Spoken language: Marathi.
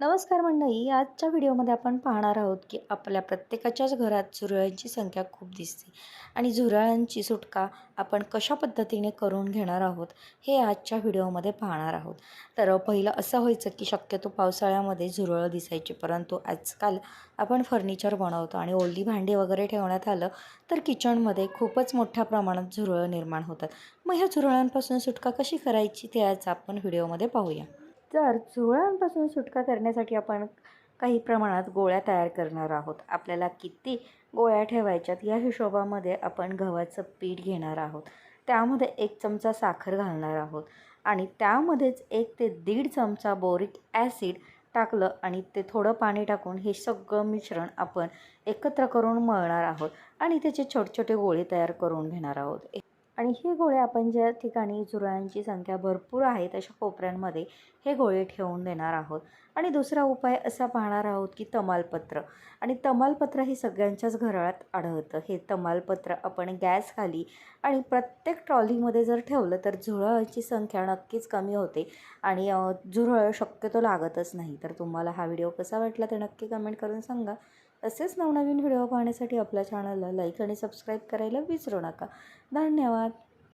नमस्कार मंडळी आजच्या व्हिडिओमध्ये आपण पाहणार आहोत की आपल्या प्रत्येकाच्याच घरात झुरळांची संख्या खूप दिसते आणि झुरळांची सुटका आपण कशा पद्धतीने करून घेणार आहोत हे आजच्या व्हिडिओमध्ये पाहणार आहोत. तर पहिलं असं व्हायचं की शक्यतो पावसाळ्यामध्ये झुरळं दिसायची परंतु आजकाल आपण फर्निचर बनवतो आणि ओली भांडी वगैरे ठेवण्यात आलं तर किचनमध्ये खूपच मोठ्या प्रमाणात झुरळं निर्माण होतात. मग ह्या झुरळांपासून सुटका कशी करायची ते आज आपण व्हिडिओमध्ये पाहूया. तर झुरळांपासून सुटका करण्यासाठी आपण काही प्रमाणात गोळ्या तयार करणार आहोत. आपल्याला किती गोळ्या ठेवायच्यात या हिशोबामध्ये आपण गव्हाचं पीठ घेणार आहोत. त्यामध्ये एक चमचा साखर घालणार आहोत आणि त्यामध्येच एक ते दीड चमचा बोरिक ॲसिड टाकलं आणि ते थोडं पाणी टाकून हे सगळं मिश्रण आपण एकत्र करून मळणार आहोत आणि त्याचे छोटे छोटे गोळे तयार करून घेणार आहोत. आणि हे गोळे आपण ज्या ठिकाणी झुरळांची संख्या भरपूर आहे तशा कोपऱ्यांमध्ये हे गोळे ठेवून देणार आहोत. आणि दुसरा उपाय असा पाहणार आहोत की तमालपत्र. आणि तमालपत्र हे सगळ्यांच्याच घरात आढळतं. हे तमालपत्र आपण गॅस खाली आणि प्रत्येक ट्रॉलीमध्ये जर ठेवलं तर झुरळांची संख्या नक्कीच कमी होते. आणि झुरळ शक्यतो लागतच नाही. तर तुम्हाला हा व्हिडिओ कसा वाटला ते नक्की कमेंट करून सांगा. तसेच नवनवीन व्हिडिओ पाहण्यासाठी आपल्या चॅनलला लाईक आणि सबस्क्राईब करायला विसरू नका. धन्यवाद.